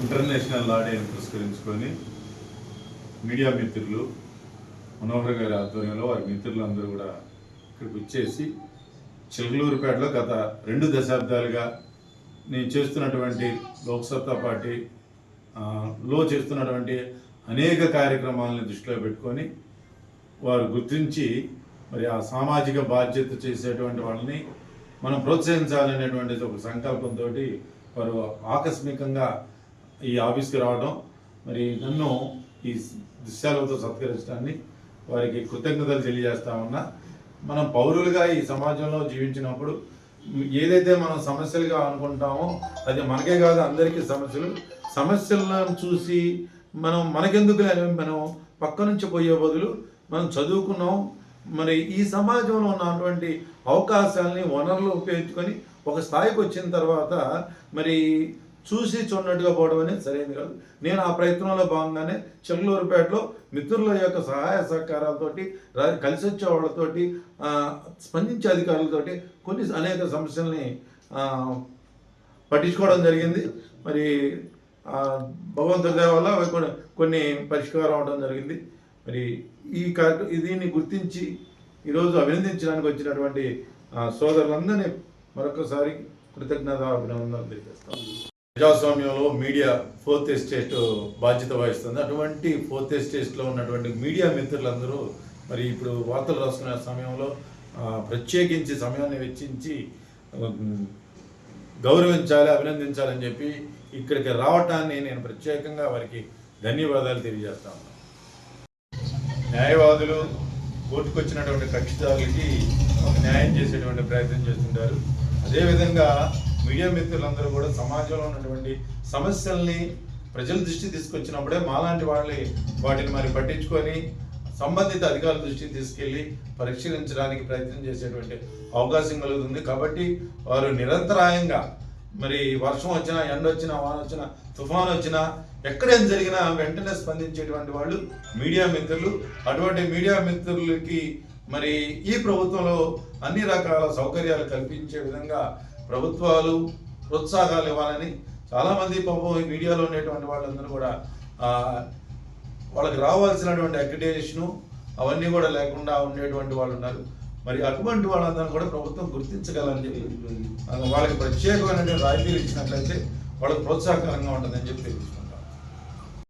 International law డేని పురస్కరించుకొని media మిత్రులు మనోహర్ గారి ఆధ్వర్యంలో వారి మిత్రులందరూ కూడా ఇక్కడికి వచ్చేసి చిలకలూరుపేటలో గత రెండు దశాబ్దాలుగా నేను చేస్తున్నటువంటి లోక్సత్తా పార్టీ లో చేస్తున్నటువంటి అనేక కార్యక్రమాలను దృష్టిలో పెట్టుకొని వారు గుర్తించి మరి ఆ సామాజిక బాధ్యత చేసేటువంటి వాళ్ళని మనం ప్రోత్సహించాలనేటువంటి ఒక సంకల్పంతో వారు ఆకస్మికంగా ఈ ఆఫీస్కి రావడం మరి నన్ను ఈ దృశ్యాలతో సత్కరించడాన్ని వారికి కృతజ్ఞతలు తెలియజేస్తా ఉన్నా. మనం పౌరులుగా ఈ సమాజంలో జీవించినప్పుడు ఏదైతే మనం సమస్యలుగా అనుకుంటామో అది మనకే కాదు అందరికీ సమస్యలు. సమస్యలను చూసి మనం మనకెందుకు మనం పక్క నుంచి పోయే బదులు మనం చదువుకున్నాం. మరి ఈ సమాజంలో ఉన్నటువంటి అవకాశాలని వనరులు ఉపయోగించుకొని ఒక స్థాయికి వచ్చిన తర్వాత మరి చూసి చూడనట్టుగా పోవడం అనేది సరైనది కాదు. నేను ఆ ప్రయత్నంలో భాగంగానే చెల్లూరుపేటలో మిత్రుల యొక్క సహాయ సహకారాలతోటి కలిసి వచ్చే వాళ్ళతోటి స్పందించే అధికారులతోటి కొన్ని అనేక సమస్యల్ని పట్టించుకోవడం జరిగింది. మరి భగవంతుడి దయ వల్ల కొన్ని కొన్ని పరిష్కారం అవడం జరిగింది. మరి ఈ కార్య దీన్ని గుర్తించి ఈరోజు అభినందించడానికి వచ్చినటువంటి ఆ, సోదరులందరినీ మరొకసారి కృతజ్ఞత అభినందనలు తెలియజేస్తాం ప్రజాస్వామ్యంలో మీడియా ఫోర్త్ ఎస్టేట్ బాధ్యత వహిస్తుంది. అటువంటి ఫోర్త్ ఎస్టేట్లో ఉన్నటువంటి మీడియా మిత్రులందరూ మరి ఇప్పుడు వార్తలు రాసుకునే సమయంలో ప్రత్యేకించి సమయాన్ని వెచ్చించి గౌరవించాలి అభినందించాలని చెప్పి ఇక్కడికి రావటాన్ని నేను ప్రత్యేకంగా వారికి ధన్యవాదాలు తెలియజేస్తాను న్యాయవాదులు కోర్టుకు వచ్చినటువంటి కక్షిదారులకి న్యాయం చేసేటువంటి ప్రయత్నం చేస్తుంటారు. అదేవిధంగా మీడియా మిత్రులందరూ కూడా సమాజంలో ఉన్నటువంటి సమస్యల్ని ప్రజల దృష్టి తీసుకొచ్చినప్పుడే మాలాంటి వాళ్ళని వాటిని మరి పట్టించుకొని సంబంధిత అధికారుల దృష్టికి తీసుకెళ్ళి పరిశీలించడానికి ప్రయత్నం చేసేటువంటి అవకాశం కలుగుతుంది. కాబట్టి వారు నిరంతరాయంగా మరి వర్షం వచ్చినా ఎండ వచ్చినా వాన వచ్చినా తుఫాన్ వచ్చినా ఎక్కడేం జరిగినా వెంటనే స్పందించేటువంటి వాళ్ళు మీడియా మిత్రులు. అటువంటి మీడియా మిత్రులకి మరి ఈ ప్రభుత్వంలో అన్ని రకాల సౌకర్యాలు కల్పించే విధంగా ప్రభుత్వాలు ప్రోత్సాహాలు ఇవ్వాలని చాలామంది పాపం ఈ మీడియాలో ఉండేటువంటి వాళ్ళందరూ కూడా వాళ్ళకి రావాల్సినటువంటి అక్రిడేషను అవన్నీ కూడా లేకుండా ఉండేటువంటి వాళ్ళు ఉన్నారు. మరి అటువంటి వాళ్ళందరూ కూడా ప్రభుత్వం గుర్తించగలని చెప్పి వాళ్ళకి ప్రత్యేకమైనటువంటి రాయితీలు ఇచ్చినట్లయితే వాళ్ళకి ప్రోత్సాహకరంగా ఉంటుందని చెప్పి తెలుసు